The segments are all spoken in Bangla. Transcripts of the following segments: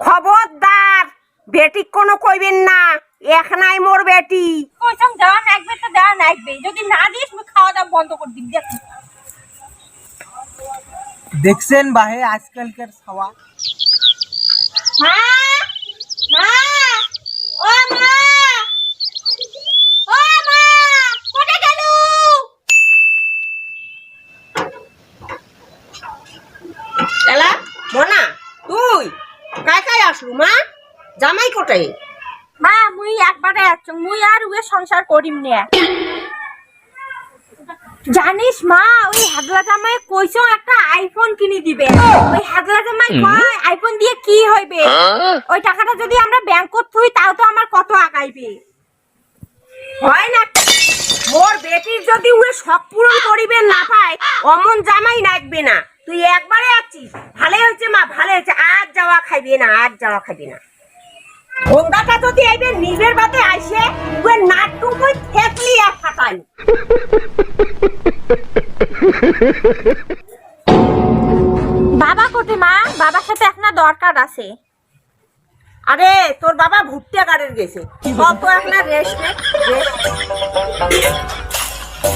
খবরদার বেটি কোনো কইবেন না এক নাই মোর বেটি। কইছাম দান একবে তো দেওয়া নাকবে যদি না দিস আমি খাওয়া দাওয়া বন্ধ করে দিবি দেখ। দেখছেন বাহে আজকালকার খাওয়া মা মা ও মা ও মা কোথায় গেল এলা মনা তুই কায় কায় আসলু মা জামাই মা মুই একবারে আছো মুই আর উয়ে সংসার করিম নে। জানিস মা ওই হাগলা জামাই কইছো একটা আইফোন কিনে দিবে। ওই হাগলা জামাই কয় আইফোন দিয়ে কি হইবে? ওই টাকাটা যদি আমরা ব্যাংকত থুই তাও তো আমার কত আগাইবে? হয় না? মোর বেটির যদি উয়ে সব পূরণ করিবে না পায় অমন জামাই নাচবে না। তুই একবারে আছিস ভালো হয়েছে মা ভালো হয়েছে। আর যাওয়া খাইবে না আর যাওয়া খাইবে না। যদি আইবে নিজের বাতে নাটুকু থেকলি আর ফাটাই বাবা কোটে মা বাবার সাথে আপনার দরকার আছে। আরে তোর বাবা ভুট্টা গাড়ির গেছে। সব তো এখন রেস্ট নে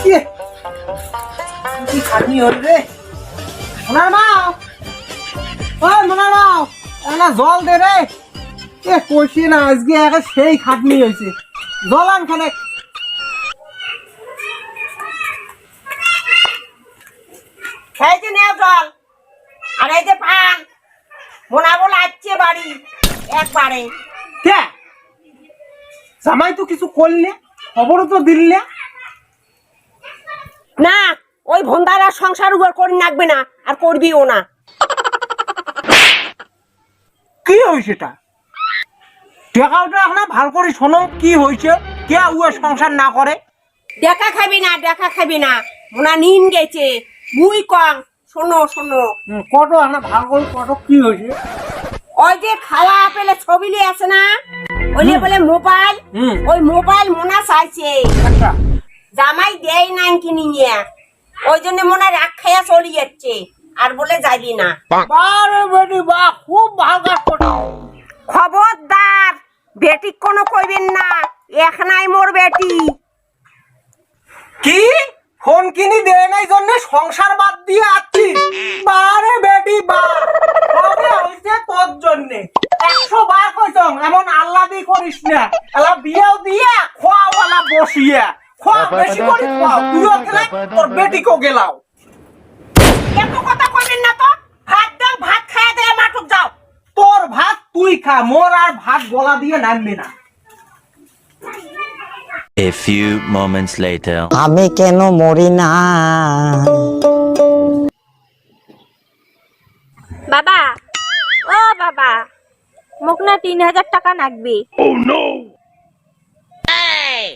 ইয়ে, কি খাটনি হল রে? মোনার মাও ওই মোনার মাও জল দে রে। এ কইছি না আজকে একে সেই খাটনি হয়েছে জল আন খানে। এই যে নেও জল আর এই যে পান মোনা বলে আসছে বাড়ি একবারে। কে? জামাই তো কিছু করলে খবরও তো দিলে না ওই ভন্ডারা সংসার উপর করে রাখবে না আর করবিও না। কি হয়েছে এটা? টাকাটা এখন ভালো করে শোনো কি হয়েছে কে উয়ে সংসার না করে দেখা খাবি না দেখা খাবি না মোনা নিন গেছে মুই কম শোনো শোনো। কত এখন ভালো করে কত কি হয়েছে ওই যে খাওয়া পেলে ছবি লিয়ে আছে না? ওইলে বলে মোবাইল? হুম। ওই মোবাইল মোনা চাইছে। আচ্ছা। জামাই দেয় নাই কিনি নিয়ে ওই জন্য মনে রাগ খাইয়া চলে যাচ্ছে। আর বলে যাইবি না। বারে বেটি বা খুব ভালো কাজ করছ খবরদার বেটি কোনো কইবেন না নাই মোর বেটি। কি? ফোন কিনি দেয় নাই জন্য সংসার বাদ দিয়ে আছিস বারে বেটি বা। কবে হইছে তোর জন্য? একশো বার কইছং এমন আল্লাহ দি করিস না। এলা বিয়েও দিয়ে খোয়াওয়ালা বসিয়ে। খোয়া বেশি করিস খাও তুইও তোর বেটিকেও গেলাও। এত কথা কইবেন না তো। ভাত দাও ভাত খাইয়া দেয় মাটুক যাও। তোর ভাত তুই খা মোর আর ভাত গলা দিয়ে নামবি না। A few moments later. আমি কেন মরি না? বাবা ও বাবা মোক না তিন হাজার টাকা নাকবে।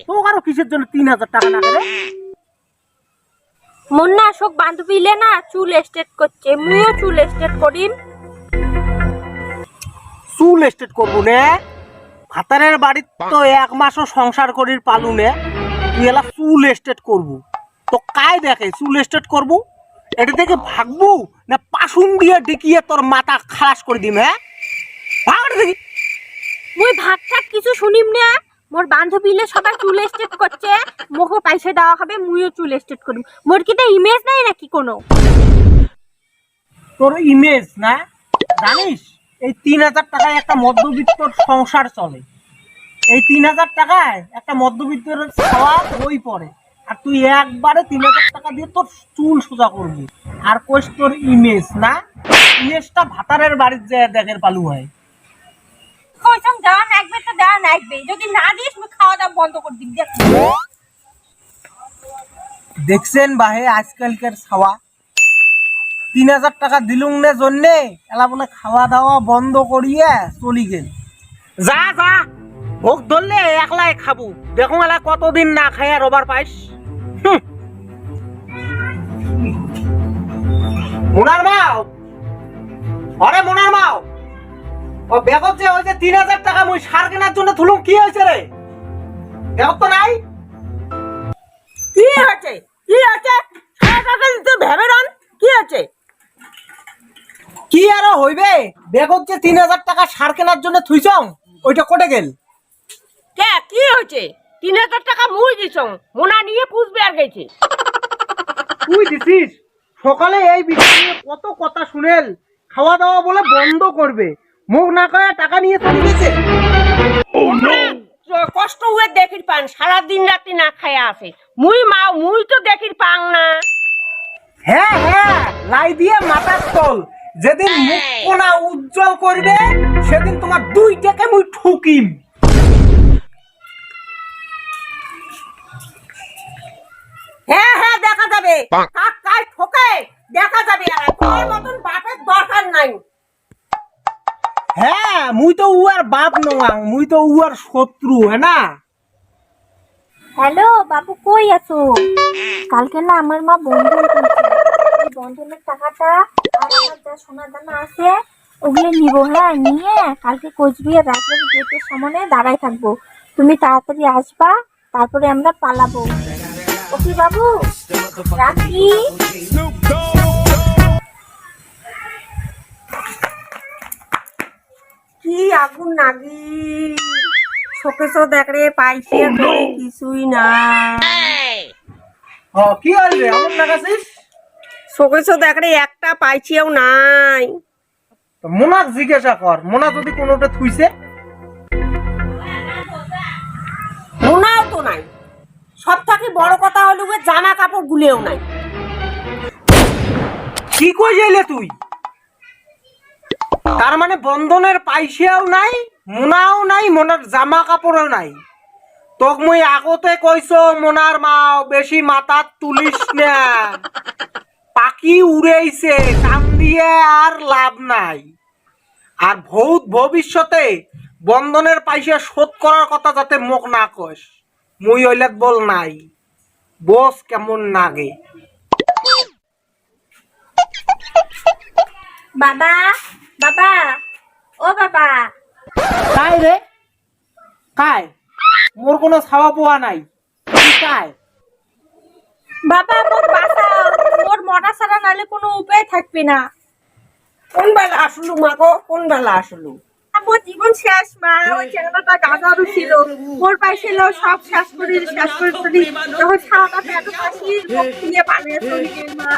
তোর আরও কিসের জন্য তিন হাজার টাকা না করে মন না শোক বান্ধবীলে না চুল স্ট্রেট করছে। মুইও চুল স্ট্রেট করিম। চুল এস্টেট করব নে? ভাতারের বাড়ির তো এক মাসও সংসার করির পালু নে তুই এলা চুল এস্টেট করব। তো কায় দেখে চুল এস্টেট করব? এটা থেকে ভাগবো? না পাশুন দিয়ে ডেকিয়ে তোর মাথা খালাস করে দিম হ্যাঁ? ভাগ দেখি মুই ভাত ঠাক কিছু শুনিম না। মোর বান্ধবীলে সবাই চুল স্ট্রেট করছে মোকও পয়সা দেওয়া হবে মুইও চুল স্ট্রেট করিম। মোর কি ইমেজ নাই নাকি কোনো? তোর ইমেজ না? জানিস? এই তিন হাজার টাকায় একটা মধ্যবিত্তর সংসার চলে। এই তিন হাজার টাকায় একটা মধ্যবিত্তের খাওয়া বই পড়ে। আর তুই একবারে তিন হাজার টাকা দিয়ে তোর চুল সোজা করবি। আর কোষ তোর ইমেজ না? ইমেজটা ভাতারের বাড়ির যে দেখের পালু হয়। কইছাম তো যদি না দিস খাওয়া দাওয়া বন্ধ করে দিবি। দেখ। দেখছেন বাহে আজকালকার খাওয়া? তিন হাজার টাকা দিলুম না জন্যে, এলা বলে খাওয়া দাওয়া বন্ধ করিয়ে চলি গেল। যা যা, ভোগ ধরলে একলাই খাব। দেখো এলা কতদিন না খাইয়া রবার পাইস। মোনার মাও অরে মোনার মাও ও বেগত যে যে তিন হাজার টাকা মুই সার কেনার জন্য থুলুম, কি হয়েছে রে? বেগত তো নাই? কি হয়েছে? কি হয়েছে? ভেবে রান। কি হয়েছে? কি আরও হইবে? বেগত যে তিন হাজার টাকা সার কেনার জন্য থুইছং ওইটা কোটে গেল। কে কি হয়েছে? তিন হাজার টাকা মুই দিছ মোনা নিয়ে পুষবে আর গেছে। তুই দিছিস? সকালে এই বিষয় নিয়ে কত কথা শুনেল। খাওয়া দাওয়া বলে বন্ধ করবে। মুখ না করে টাকা নিয়ে চলে গেছে। কষ্ট হয়ে দেখির পান সারা দিন রাত্রি না খায়া আছে। মুই মা মুই তো দেখির পাং না। হ্যাঁ হ্যাঁ লাই দিয়ে মাথার তল। যেদিন মুখ কোনা উজ্জ্বল করবে সেদিন তোমার দুই টাকা মুই ঠুকিম। হ্যাঁ হ্যাঁ দেখা যাবে। কাক কায় ঠোকে দেখা যাবে। আর তোর মতন বাপের দরকার নাই। হ্যাঁ মুই তো উয়ার বাপ নং মুই তো উয়ার শত্রু হ্যাঁ না? হ্যালো বাবু কই আছো? কালকে না আমার মা বন্ধন এই বন্ধনের টাকাটা দানা আছে ওগুলো নিব হ্যাঁ নিয়ে কালকে কোচবিহার রাজবাড়ি গেটের সামনে দাঁড়াই থাকব। তুমি তাড়াতাড়ি আসবা তারপরে আমরা পালাবো। ওকে বাবু রাখি। কি আগুন নাগি? শোকেশও দেখ রে পাইছি কিছুই নাই। কি হইবে আমার লাগাছিস? শোকেশও দেখ একটা পাইছিও নাই। মোনাক জিজ্ঞাসা কর মোনা যদি কোনোটা থুইছে? মোনাও তো নাই। সব থেকে বড় কথা হলো জামা কাপড় গুলেও নাই। কি কই যাইলে তুই? তার মানে বন্ধনের পাইছেও নাই মোনাও নাই মোনার জামা কাপড়ও নাই। তোক মুই আগতে কইছো মোনার মাও বেশি মাথাত তুলিস না। পাখি উড়েইছে কান দিয়ে আর লাভ নাই। আর ভৌত ভবিষ্যতে বন্ধনের পাইসা শোধ করার কথা যাতে মোক না কস মুই হইলে বল নাই। বস কেমন নাগে। বাবা বাবা ও বাবা। কাই রে? কাই? মোর কোনো ছাওয়া পোয়া নাই। তুই কাই? বাবা মোর বাঁচাও মোর ছাড়া নালে কোনো উপায় থাকবে না। কোন বেলা আসলু মা গো? কোন বেলা আসলু? মোর জীবন শেষ মা। ওই চ্যাংড়াটা গাজারু ছিল। মোর পাইছিল সব শেষ করে শেষ করে তুলি যখন ছাওয়াটা পেট পাশি দিয়ে পানি চলে মা।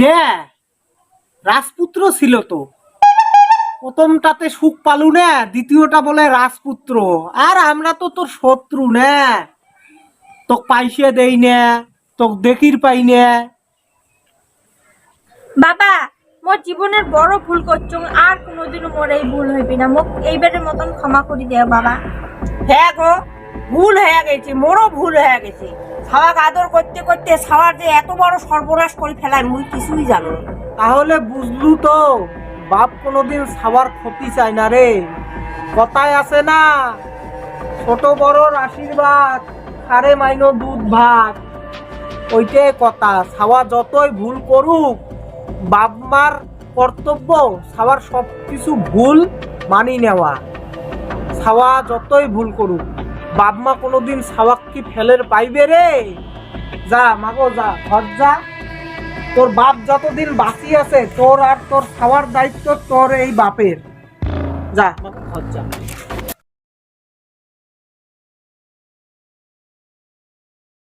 কে? রাজপুত্র ছিল তো। প্রথমটাতে সুখ পালু না দ্বিতীয়টা বলে রাজপুত্র। আর আমরা তো তোর শত্রু না। তোক পাইসে দেই নে তোক দেখির পাই নে। বাবা মোর জীবনের বড় ভুল করছ আর কোনোদিনও মোর এই ভুল হইবে না। মোক এইবারের মতন ক্ষমা করে দেও বাবা। হ্যাঁ গো ভুল হয়ে গেছে মোরও ভুল হয়ে গেছে। ছাওয়াক আদর করতে করতে ছাওয়ার যে এত বড় সর্বনাশ করে ফেলায় মুই কিছুই জানো তাহলে বুঝলু তো বাপ কোনোদিন সবার ক্ষতি চায় না রে কথায় আছে না ছোট বড়র আশীর্বাদ খারে মাইনো দুধ ভাগ ওইটাই কথা। ছাওয়া যতই ভুল করুক বাপ মার কর্তব্য ছাওয়ার সব কিছু ভুল মানি নেওয়া। ছাওয়া যতই ভুল করুক বাপ মা কোনোদিন ছাওয়াক কি ফেলের পাইবে রে? যা, মাগো, যা, ঘর যা। তোর বাপ যতদিন বাঁচি আছে, তোর আর তোর খাওয়ার দায়িত্ব তোর এই বাপের। যা যা।